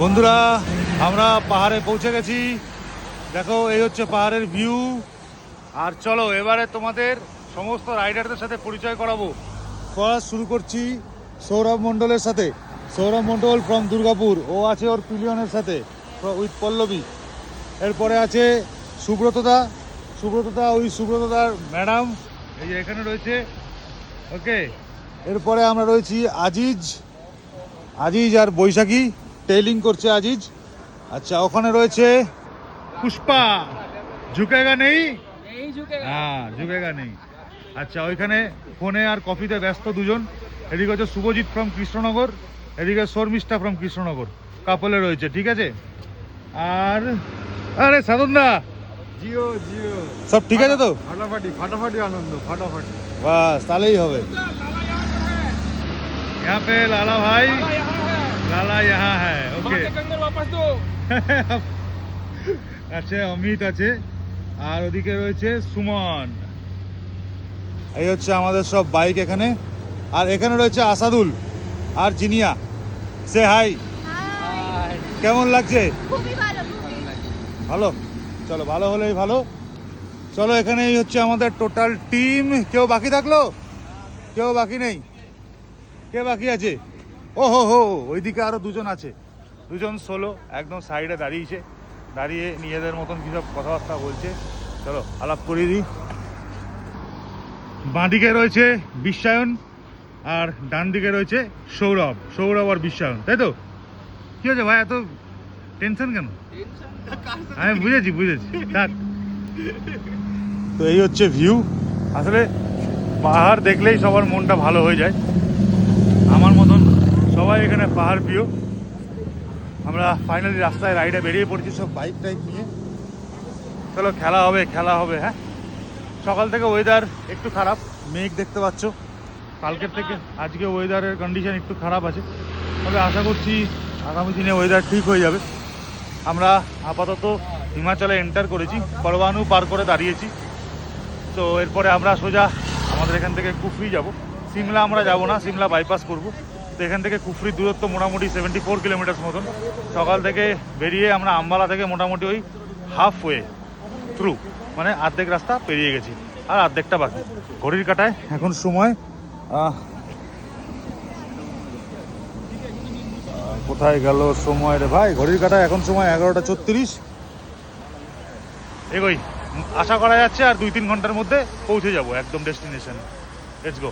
বন্ধুরা, আমরা পাহাড়ে পৌঁছে গেছি। দেখো, এই হচ্ছে পাহাড়ের ভিউ আর চলো, এবারে তোমাদের সমস্ত রাইডারদের সাথে পরিচয় করাবো। করা শুরু করছি সৌরভ মণ্ডলের সাথে। সৌরভ মণ্ডল ফ্রম দুর্গাপুর। ও আছে ওর পিলিয়নের সাথে উইথ পল্লবী। এরপরে আছে সুব্রতদা। সুব্রতদা, ওই সুব্রতদার ম্যাডাম এই যে এখানে রয়েছে। ওকে এরপরে আমরা রয়েছি আজিজ। আজিজ আর বৈশাখী। টেইলিং করছে আজিজ আচ্ছা ওখানে রয়েছে পুষ্পা ঝুঁকেগা নেই এই ঝুঁকে হ্যাঁ ঝুঁকেগা নেই আচ্ছা ওইখানে ফোনে আর কফিতে ব্যস্ত দুজন এদিকে হচ্ছে শুভজিৎ ফ্রম কৃষ্ণনগর এদিকে শর্মিষ্ঠা ফ্রম কৃষ্ণনগর কাপলে রয়েছে ঠিক আছে আর আরে সাধনদা জিও জিও সব ঠিক আছে তো ফাটাফাটি ফাটাফাটি আনন্দ ফাটাফাটি বাস তাহলেই হবে यहाँ पे लाला भाई लाला यहाँ है ओके कंगर वापस दो আছে অমিত আছে আর ওদিকে রয়েছে সুমন এই হচ্ছে আমাদের সব বাইক এখানে আর এখানে রয়েছে আসাদুল আর জিনিয়া সে হাই হাই কেমন লাগছে খুবই ভালো খুবই ভালো চলো ভালো হলেই ভালো চলো এখানেই হচ্ছে আমাদের টোটাল টিম কেউ বাকি থাকলো কেউ বাকি নেই কে বাকি আছে ও হো হো, ওইদিকে আরও দুজন আছে। দুজন সোলো একদম সাইডে দাঁড়িয়েছে। দাঁড়িয়ে নিজেদের মতন সব কথাবার্তা বলছে। চলো, আলাপ করিয়ে দিই। বাঁদিকে রয়েছে বিশ্বায়ন, আর ডান দিকে রয়েছে সৌরভ। সৌরভ আর বিশ্বায়ন, তাই তো? কি হয়েছে ভাই, এত টেনশন কেন? আমি বুঝেছি বুঝেছি। থাক। তো এই হচ্ছে ভিউ আসলে পাহাড় দেখলেই সবার মনটা ভালো হয়ে যায়। আমার মতন সবাই এখানে পাহাড় প্রিয় আমরা ফাইনালি রাস্তায় রাইডে বেরিয়ে পড়েছি, সব বাইক টাইক নিয়ে। চলো, খেলা হবে খেলা হবে হ্যাঁ? সকাল থেকে ওয়েদার একটু খারাপ, মেঘ দেখতে পাচ্ছ। কালকের থেকে আজকে ওয়েদারের কন্ডিশন একটু খারাপ আছে। তবে আশা করছি আগামী দিনে ওয়েদার ঠিক হয়ে যাবে। আমরা আপাতত হিমাচলে এন্টার করেছি পরবানু পার করে দাঁড়িয়েছি। তো এরপরে আমরা সোজা আমাদের এখান থেকে কুফরি যাব। সিমলা আমরা যাব না, সিমলা বাইপাস করব। তো এখান থেকে কুফরির দূরত্ব মোটামুটি সেভেন্টি ফোর কিলোমিটার মতন। সকাল থেকে বেরিয়ে আমরা আম্বালা থেকে মোটামুটি ওই হাফ ওয়ে থ্রু মানে অর্ধেক রাস্তা পেরিয়ে গেছি, আর অর্ধেকটা বাকি। ঘড়ির কাটায় এখন সময় কোথায় গেল সময় রে ভাই? ঘড়ির কাটায় এখন সময় এগারোটা ছত্রিশ। এগোই, আশা করা যাচ্ছে আর দুই তিন ঘণ্টার মধ্যে পৌঁছে যাব, একদম ডেস্টিনেশন লেটস গো